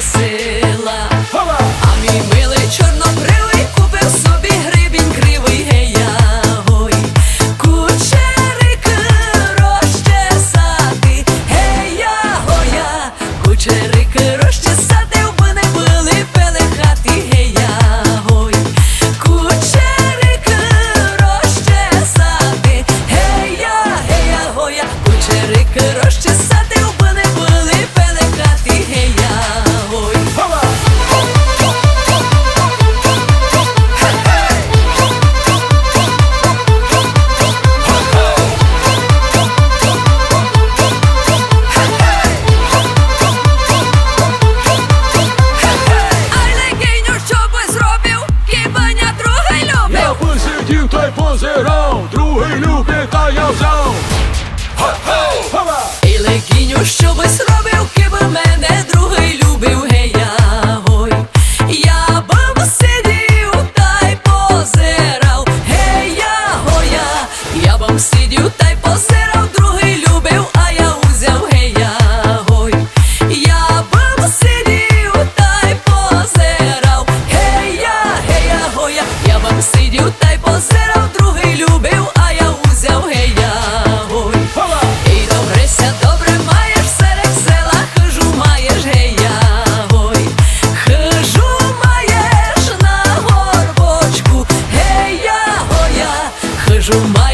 você. позирав, другий люблять, а я взяв. Ха-ха! І легіню, що без Жума